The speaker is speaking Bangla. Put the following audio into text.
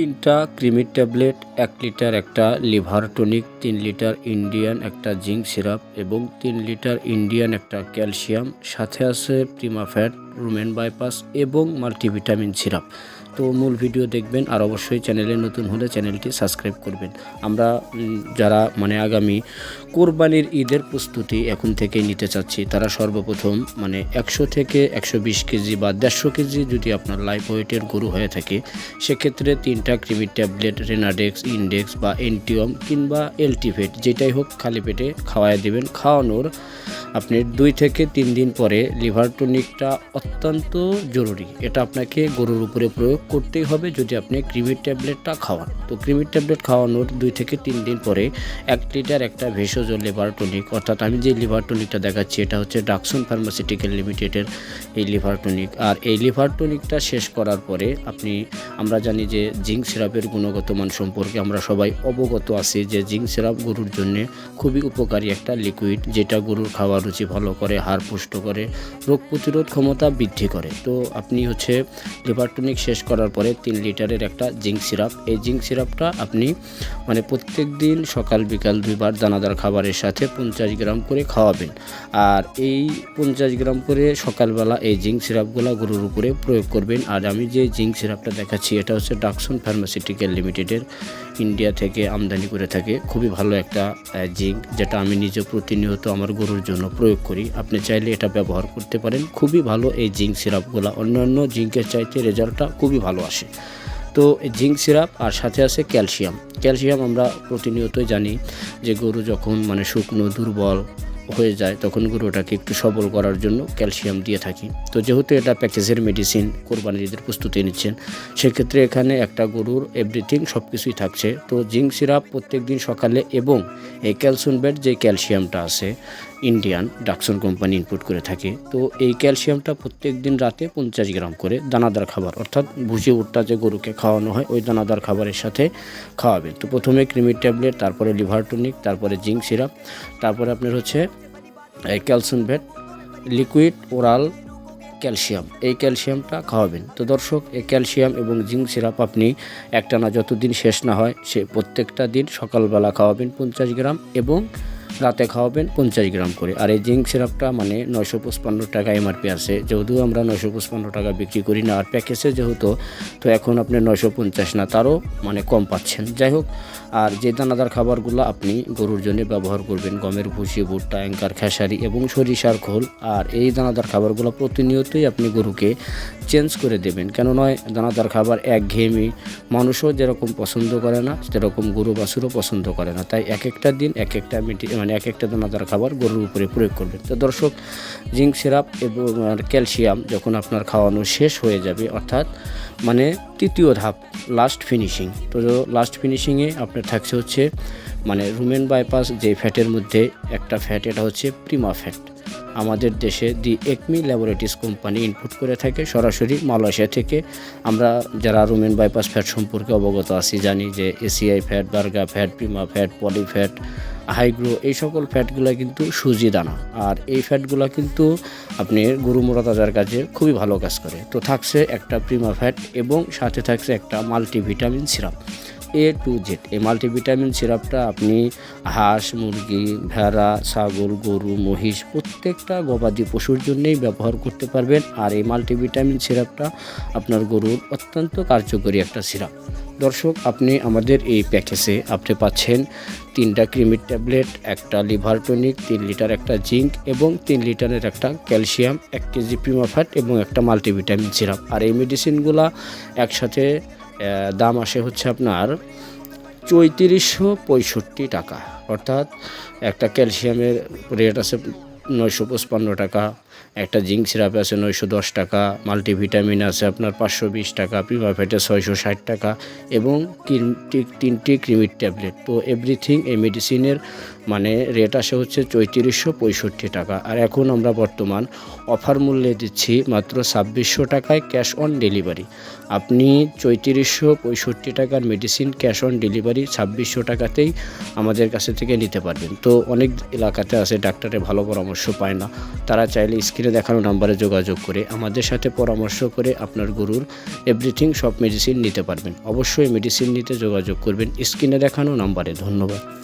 তিনটা ক্রিমির ট্যাবলেট, এক লিটার একটা লিভার টনিক, তিন লিটার ইন্ডিয়ান একটা জিঙ্ক সিরাপ এবং তিন লিটার ইন্ডিয়ান একটা ক্যালসিয়াম। সাথে আছে প্রিমাফ্যাট রুমেন বাইপাস এবং মাল্টিভিটামিন সিরাপ। তো মূল ভিডিও দেখবেন আর অবশ্যই চ্যানেলে নতুন হলে চ্যানেলটি সাবস্ক্রাইব করবেন। আমরা যারা মানে আগামী কোরবানির ঈদের প্রস্তুতি এখন থেকেই নিতে চাচ্ছি, তারা সর্বপ্রথম মানে একশো থেকে একশো বিশ কেজি বা দেড়শো কেজি যদি আপনার লাইফ ওয়েটের গরু হয়ে থাকে, সেক্ষেত্রে তিনটা ক্রিমির ট্যাবলেট, রেনাডেক্স, ইন্ডেক্স বা এনটিওম কিংবা এলটিভেট, যেটাই হোক খালি পেটে খাওয়ায় দেবেন। খাওয়ানোর আপনি দুই থেকে তিন দিন পরে লিভার টনিকটা অত্যন্ত জরুরি। এটা আপনাকে গরুর উপরে প্রয়োগ করতেই হবে যদি আপনি ক্রিমির ট্যাবলেটটা খাওয়ান। তো ক্রিমির ট্যাবলেট খাওয়ানোর দুই থেকে তিন দিন পরে এক লিটার একটা ভেষজ লিভার টনিক, অর্থাৎ আমি যে লিভার টনিকটা দেখাচ্ছি, এটা হচ্ছে ডাকসন ফার্মাসিউটিক্যাল লিমিটেডের এই লিভার টনিক। আর এই লিভার টনিকটা শেষ করার পরে আপনি, আমরা জানি যে জিঙ্ক সিরাপের গুণগত মান সম্পর্কে আমরা সবাই অবগত আছি যে জিঙ্ক সিরাপ গরুর জন্য খুবই উপকারী একটা লিকুইড যেটা গরুর খাওয়ার রুচি ভালো করে, হাড় পুষ্ট করে, রোগ প্রতিরোধ ক্ষমতা বৃদ্ধি করে। তো আপনি হচ্ছে লিভার টনিক শেষ করার পরে তিন লিটারের একটা জিঙ্ক সিরাপ। এই জিঙ্ক সিরাপটা আপনি মানে প্রত্যেক দিন সকাল, বিকাল দুইবার দানাদার খাবারের সাথে পঞ্চাশ গ্রাম করে খাওয়াবেন। আর এই পঞ্চাশ গ্রাম করে সকালবেলা এই জিঙ্ক সিরাপগুলো গরুর উপরে প্রয়োগ করবেন। আর আমি যে জিঙ্ক সিরাপটা দেখাচ্ছি, এটা হচ্ছে ডাকসন ফার্মাসিউটিক্যাল লিমিটেডের ইন্ডিয়া থেকে আমদানি করে থাকে। খুবই ভালো একটা জিঙ্ক যেটা আমি নিজে প্রতিনিয়ত আমার গরুর জন্য প্রয়োগ করি। আপনি চাইলে এটা ব্যবহার করতে পারেন। খুবই ভালো এই জিঙ্ক সিরাপগুলো। অন্যান্য জিঙ্কের চাইতে রেজাল্টটা খুবই ভালো আসে। তো জিঙ্ক সিরাপ আর সাথে আছে ক্যালসিয়াম। ক্যালসিয়াম আমরা প্রতিনিয়তই জানি যে গরু যখন মানে শুকনো, দুর্বল হয়ে যায়, তখন গরুটাকে একটু সবল করার জন্য ক্যালসিয়াম দিয়ে থাকি। তো যেহেতু এটা প্যাকেজের মেডিসিন কোরবানির ঈদের প্রস্তুতি নিচ্ছেন, সেক্ষেত্রে এখানে একটা গরুর এভরিথিং সব কিছুই থাকছে। তো জিঙ্ক সিরাপ প্রত্যেক দিন সকালে এবং এই ক্যালসিয়াম বেড যে ক্যালসিয়ামটা আছে ইন্ডিয়ান ডাকসন কোম্পানি ইনপুট করে থাকে। তো এই ক্যালসিয়ামটা প্রত্যেক দিন রাতে পঞ্চাশ গ্রাম করে দানাদার খাবার, অর্থাৎ ভুসি উটটা যে গরুকে খাওয়ানো হয়, ওই দানাদার খাবারের সাথে খাওয়াবেন তো প্রথমে ক্রিমির ট্যাবলেট তারপরে লিভার টনিক তারপরে জিঙ্ক সিরাপ তারপরে আপনার হচ্ছে calcium vet liquid oral calcium এই ক্যালসিয়ামটা খাওয়াবেন। তো দর্শক, এই ক্যালসিয়াম এবং জিঙ্ক সিরাপ আপনি একটানা যতদিন শেষ না হয়, সে প্রত্যেকটা দিন সকালবেলা খাওয়াবেন পঞ্চাশ গ্রাম এবং রাতে খাওয়াবেন পঞ্চাশ গ্রাম করে। আর এই জিঙ্ক সিরাপটা মানে নয়শো পঁচপান্ন টাকা এমআরপি আছে। যেহেতু আমরা নয়শো পঁচপান্ন টাকা বিক্রি করি না, আর প্যাকেজে যেহেতু, তো এখন আপনি নয়শো পঞ্চাশ না, তারও মানে কম পাচ্ছেন। যাই হোক, আর যে দানাদার খাবারগুলো আপনি গরুর জন্য ব্যবহার করবেন, গমের ভুসি, ভুট্টা, অ্যাঙ্কার, খেসারি এবং সরিষার খোল, আর এই দানাদার খাবারগুলো প্রতিনিয়তই আপনি গরুকে চেঞ্জ করে দেবেন। কেন নয় দানাদার খাবার একঘেয়েমি, মানুষও যেরকম পছন্দ করে না, সেরকম গরু বাছুরও পছন্দ করে না। তাই এক একটা দিন এক একটা মিটি মানে এক একটা দানাদার খাবার গরুর উপরে প্রয়োগ করবেন তো দর্শক, জিঙ্ক সিরাপ এবং ক্যালসিয়াম যখন আপনার খাওয়ানো শেষ হয়ে যাবে, অর্থাৎ মানে তৃতীয় ধাপ লাস্ট ফিনিশিং তো লাস্ট ফিনিশিংয়ে আপনার থাকছে হচ্ছে মানে রুমেন বাইপাস যে ফ্যাটের মধ্যে একটা ফ্যাট, এটা হচ্ছে প্রিমা ফ্যাট আমাদের দেশে the Acme laboratories company input করে থাকে, সরাসরি মালয়েশিয়া থেকে। আমরা যারা রুমেন বাইপাস ফ্যাট সম্পর্কে অবগত আছি, জানি যে ACI fat Berga fat prima fat poly fat Higro এই সকল ফ্যাটগুলো কিন্তু সুজি দানা। আর এই ফ্যাটগুলো কিন্তু আপনি গরু মোড়া তাজার কাজে খুবই ভালো কাজ করে। তো থাকছে একটা প্রিমা ফ্যাট এবং সাথে থাকছে একটা multivitamin syrup A to Z এই মাল্টিভিটামিন সিরাপটা আপনি হাঁস, মুরগি, ভেড়া, ছাগল, গরু, মহিষ প্রত্যেকটা গবাদি পশুর জন্যেই ব্যবহার করতে পারবেন। আর এই মাল্টিভিটামিন সিরাপটা আপনার গরুর অত্যন্ত কার্যকরী একটা সিরাপ দর্শক, আপনি আমাদের এই প্যাকেজে আপনি পাচ্ছেন তিনটা ক্রিমির ট্যাবলেট, একটা লিভার টনিক, তিন লিটার একটা জিঙ্ক এবং তিন লিটারের একটা ক্যালসিয়াম, এক কেজি প্রিমাফ্যাট এবং একটা মাল্টিভিটামিন সিরাপ আর এই মেডিসিনগুলা একসাথে দাম আসে হচ্ছে আপনার চৈত্রিশশো পঁয়ষট্টি টাকা। অর্থাৎ একটা ক্যালসিয়ামের রেট আছে নয়শো পঁচপান্ন টাকা। একটা জিঙ্ক সিরাপ আছে নয়শো দশ টাকা, মাল্টিভিটামিন আছে আপনার পাঁচশো বিশ টাকা প্রিমাফেটে ছয়শো ষাট টাকা এবং তিনটি ক্রিমির ট্যাবলেট। তো এভরিথিং এই মেডিসিনের মানে রেট আসে হচ্ছে চৌত্রিশশো পঁয়ষট্টি টাকা। আর এখন আমরা বর্তমান অফার মূল্যে দিচ্ছি মাত্র ছাব্বিশশো টাকায় ক্যাশ অন ডেলিভারি আপনি চৌত্রিশশো পঁয়ষট্টি টাকার মেডিসিন ক্যাশ অন ডেলিভারি ছাব্বিশশো টাকাতেই আমাদের কাছে থেকে নিতে পারবেন। তো অনেক এলাকাতে আছে, ডাক্তারের ভালো পরামর্শ পায় না। তারা চাইলে স্ক্রিনে দেখানো নাম্বারে যোগাযোগ করে আমাদের সাথে পরামর্শ করে আপনার গরুর এভরিথিং সব মেডিসিন নিতে পারবেন। অবশ্যই মেডিসিন নিতে যোগাযোগ করবেন। স্ক্রিনে দেখানো নাম্বারে। ধন্যবাদ।